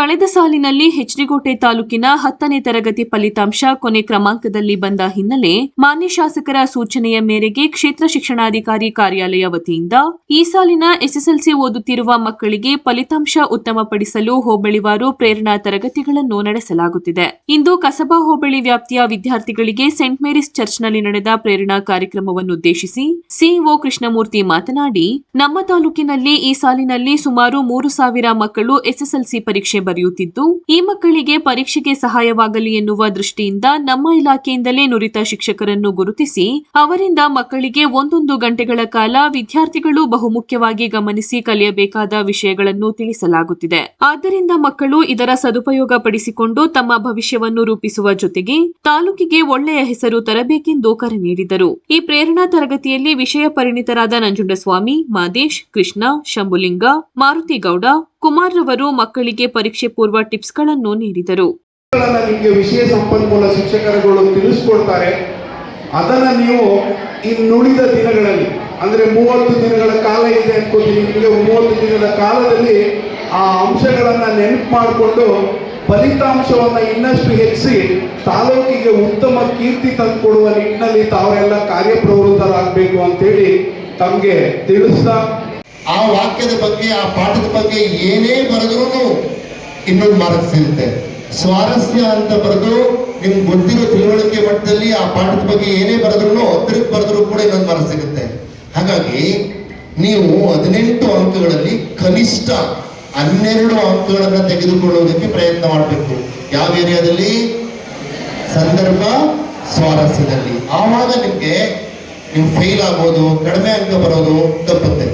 ಕಳೆದ ಸಾಲಿನಲ್ಲಿ ಹೆಚ್ಡಿಗೋಟೆ ತಾಲೂಕಿನ ಹತ್ತನೇ ತರಗತಿ ಫಲಿತಾಂಶ ಕೊನೆ ಕ್ರಮಾಂಕದಲ್ಲಿ ಬಂದ ಹಿನ್ನೆಲೆ ಮಾನ್ಯ ಶಾಸಕರ ಸೂಚನೆಯ ಮೇರೆಗೆ ಕ್ಷೇತ್ರ ಶಿಕ್ಷಣಾಧಿಕಾರಿ ಕಾರ್ಯಾಲಯ ವತಿಯಿಂದ ಈ ಸಾಲಿನ ಎಸ್ಎಸ್ಎಲ್ಸಿ ಓದುತ್ತಿರುವ ಮಕ್ಕಳಿಗೆ ಫಲಿತಾಂಶ ಉತ್ತಮಪಡಿಸಲು ಹೋಬಳಿವಾರು ಪ್ರೇರಣಾ ತರಗತಿಗಳನ್ನು ನಡೆಸಲಾಗುತ್ತಿದೆ. ಇಂದು ಕಸಬಾ ಹೋಬಳಿ ವ್ಯಾಪ್ತಿಯ ವಿದ್ಯಾರ್ಥಿಗಳಿಗೆ ಸೆಂಟ್ ಮೇರಿಸ್ ಚರ್ಚ್ನಲ್ಲಿ ನಡೆದ ಪ್ರೇರಣಾ ಕಾರ್ಯಕ್ರಮವನ್ನು ಉದ್ದೇಶಿಸಿ ಸಿಇಒ ಕೃಷ್ಣಮೂರ್ತಿ ಮಾತನಾಡಿ, ನಮ್ಮ ತಾಲೂಕಿನಲ್ಲಿ ಈ ಸಾಲಿನಲ್ಲಿ ಸುಮಾರು ಮೂರು ಸಾವಿರ ಮಕ್ಕಳು ಎಸ್ಎಸ್ಎಲ್ಸಿ ಪರೀಕ್ಷೆ ಬರೆಯುತ್ತಿದ್ದು, ಈ ಮಕ್ಕಳಿಗೆ ಪರೀಕ್ಷೆಗೆ ಸಹಾಯವಾಗಲಿ ಎನ್ನುವ ದೃಷ್ಟಿಯಿಂದ ನಮ್ಮ ಇಲಾಖೆಯಿಂದಲೇ ನುರಿತ ಶಿಕ್ಷಕರನ್ನು ಗುರುತಿಸಿ, ಅವರಿಂದ ಮಕ್ಕಳಿಗೆ ಒಂದೊಂದು ಗಂಟೆಗಳ ಕಾಲ ವಿದ್ಯಾರ್ಥಿಗಳು ಬಹುಮುಖ್ಯವಾಗಿ ಗಮನಿಸಿ ಕಲಿಯಬೇಕಾದ ವಿಷಯಗಳನ್ನು ತಿಳಿಸಲಾಗುತ್ತಿದೆ. ಆದ್ದರಿಂದ ಮಕ್ಕಳು ಇದರ ಸದುಪಯೋಗ ತಮ್ಮ ಭವಿಷ್ಯವನ್ನು ರೂಪಿಸುವ ಜೊತೆಗೆ ತಾಲೂಕಿಗೆ ಒಳ್ಳೆಯ ಹೆಸರು ತರಬೇಕೆಂದು ಕರೆ ನೀಡಿದರು. ಈ ಪ್ರೇರಣಾ ತರಗತಿಯಲ್ಲಿ ವಿಷಯ ಪರಿಣಿತರಾದ ನಂಜುಂಡಸ್ವಾಮಿ, ಮಾದೇಶ್, ಕೃಷ್ಣ, ಶಂಭುಲಿಂಗ ಮಾರುತಿಗೌಡ ಕುಮಾರ್ ರವರು ಮಕ್ಕಳಿಗೆ ಪರೀಕ್ಷೆ ಪೂರ್ವ ಟಿಪ್ಸ್ಗಳನ್ನು ನೀಡಿದರು. ನಿಮಗೆ ವಿಷಯ ಸಂಪನ್ಮೂಲ ಶಿಕ್ಷಕರುಗಳು ತಿಳಿಸ್ಕೊಡ್ತಾರೆ. ಅದನ್ನ ನೀವು ಇನ್ನುಳಿದ ದಿನಗಳಲ್ಲಿ, ಅಂದ್ರೆ ಮೂವತ್ತು ದಿನಗಳ ಕಾಲ ಇದೆ ಅನ್ಕೋತೀನಿ, ನಿಮಗೆ ಮೂವತ್ತು ದಿನಗಳ ಕಾಲದಲ್ಲಿ ಆ ಅಂಶಗಳನ್ನ ನೆನಪು ಮಾಡಿಕೊಂಡು ಫಲಿತಾಂಶವನ್ನ ಇನ್ನಷ್ಟು ಹೆಚ್ಚಿಸಿ ತಾಲೂಕಿಗೆ ಉತ್ತಮ ಕೀರ್ತಿ ತಂದುಕೊಡುವ ನಿಟ್ಟಿನಲ್ಲಿ ತಾವೆಲ್ಲ ಕಾರ್ಯಪ್ರವೃತ್ತರಾಗಬೇಕು ಅಂತೇಳಿ ತಮಗೆ ತಿಳಿಸ್ತಾ ಆ ವಾಕ್ಯದ ಬಗ್ಗೆ, ಆ ಪಾಠದ ಬಗ್ಗೆ ಏನೇ ಬರೆದ್ರೂ ಇನ್ನೊಂದು ಮಾರ್ಕ್ ಸಿಗುತ್ತೆ. ಸ್ವಾರಸ್ಯ ಅಂತ ಬರೆದು ನಿಮ್ಗೆ ಗೊತ್ತಿರೋ ತಿಳುವಳಿಕೆ ಮಟ್ಟದಲ್ಲಿ ಆ ಪಾಠದ ಬಗ್ಗೆ ಏನೇ ಬರೆದ್ರು ತಿರುಗಿ ಬರೆದ್ರು ಕೂಡ ಇನ್ನೊಂದು ಮಾರ್ಕ್ ಸಿಗುತ್ತೆ. ಹಾಗಾಗಿ ನೀವು ಹದಿನೆಂಟು ಅಂಕಗಳಲ್ಲಿ ಕನಿಷ್ಠ ಹನ್ನೆರಡು ಅಂಕಗಳನ್ನು ತೆಗೆದುಕೊಳ್ಳುವುದಕ್ಕೆ ಪ್ರಯತ್ನ ಮಾಡಬೇಕು. ಯಾವ ಏರಿಯಾದಲ್ಲಿ? ಸಂದರ್ಭ ಸ್ವಾರಸ್ಯದಲ್ಲಿ. ಆವಾಗ ನಿಮಗೆ ನೀವು ಫೇಲ್ ಆಗೋದು, ಕಡಿಮೆ ಅಂಕ ಬರೋದು ತಪ್ಪುತ್ತೆ.